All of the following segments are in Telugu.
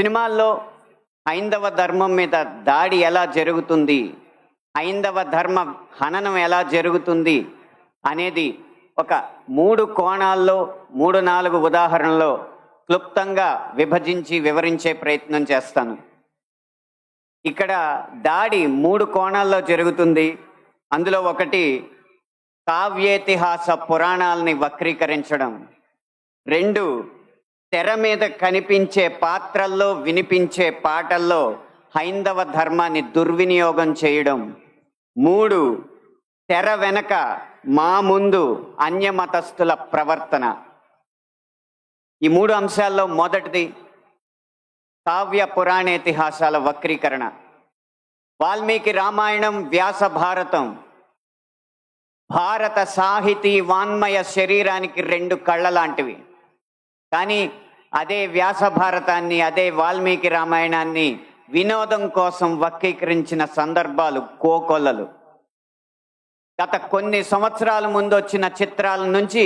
సినిమాల్లో హైందవ ధర్మం మీద దాడి ఎలా జరుగుతుంది? హైందవ ధర్మ హననం ఎలా జరుగుతుంది? అనేది ఒక మూడు కోణాల్లో మూడు నాలుగు ఉదాహరణలో క్లుప్తంగా విభజించి వివరించే ప్రయత్నం చేస్తాను. ఇక్కడ దాడి మూడు కోణాల్లో జరుగుతుంది. అందులో ఒకటి కావ్యేతిహాస పురాణాలని వక్రీకరించడం. రెండు తెర మీద కనిపించే పాత్రల్లో వినిపించే పాటల్లో హైందవ ధర్మాన్ని దుర్వినియోగం చేయడం. మూడు తెర వెనక మా ముందు అన్యమతస్థుల ప్రవర్తన. ఈ మూడు అంశాల్లో మొదటిది కావ్య పురాణేతిహాసాల వక్రీకరణ. వాల్మీకి రామాయణం వ్యాస భారతం. భారత సాహితీ వాన్మయ శరీరానికి రెండు కళ్ళ లాంటివి కానీ అదే వ్యాస భారతాన్ని అదే వాల్మీకి రామాయణాన్ని వినోదం కోసం వక్రీకరించిన సందర్భాలు కోకొల్లలు. గత కొన్ని సంవత్సరాల ముందు వచ్చిన చిత్రాల నుంచి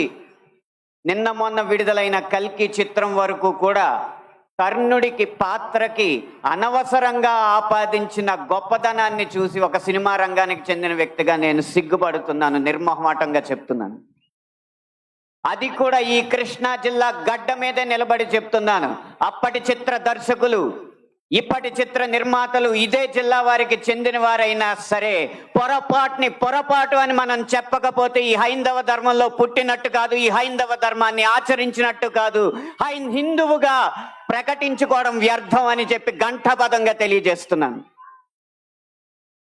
నిన్న మొన్న విడుదలైన కల్కి చిత్రం వరకు కూడా కర్ణుడికి పాత్రకి అనవసరంగా ఆపాదించిన గొప్పదనాన్ని చూసి ఒక సినిమా రంగానికి చెందిన వ్యక్తిగా నేను సిగ్గుపడుతున్నాను నిర్మోహమాటంగా చెప్తున్నాను. అది కూడా ఈ కృష్ణా జిల్లా గడ్డ మీదే నిలబడి చెప్తున్నాను. అప్పటి చిత్ర దర్శకులు ఇప్పటి చిత్ర నిర్మాతలు ఇదే జిల్లా వారికి చెందిన వారైనా సరే పొరపాటుని పొరపాటు అని మనం చెప్పకపోతే ఈ హైందవ ధర్మంలో పుట్టినట్టు కాదు ఈ హైందవ ధర్మాన్ని ఆచరించినట్టు కాదు. హై హిందువుగా ప్రకటించుకోవడం వ్యర్థం అని చెప్పి ఘంటాపదంగా తెలియజేస్తున్నాను.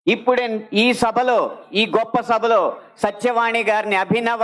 ఇప్పుడే ఈ సభలో ఈ గొప్ప సభలో సత్యవాణి గారిని అభినవ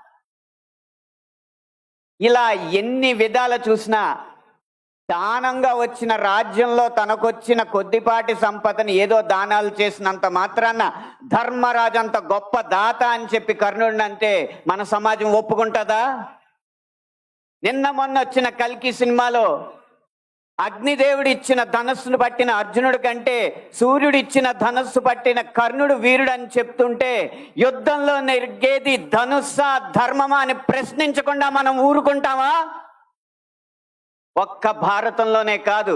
ఇలా ఎన్ని విధాలు చూసినా దానంగా వచ్చిన రాజ్యంలో తనకొచ్చిన కొద్దిపాటి సంపదని ఏదో దానాలు చేసినంత మాత్రాన ధర్మరాజు అంత గొప్ప దాత అని చెప్పి కర్ణుడిని అంటే మన సమాజం ఒప్పుకుంటుందా? నిన్న మొన్న వచ్చిన కల్కి సినిమాలో అగ్నిదేవుడు ఇచ్చిన ధనస్సును పట్టిన అర్జునుడి కంటే సూర్యుడు ఇచ్చిన ధనస్సు పట్టిన కర్ణుడు వీరుడు అని చెప్తుంటే యుద్ధంలో నెరిగేది ధనుస్సా ధర్మమా అని ప్రశ్నించకుండా మనం ఊరుకుంటామా? ఒక్క భారతంలోనే కాదు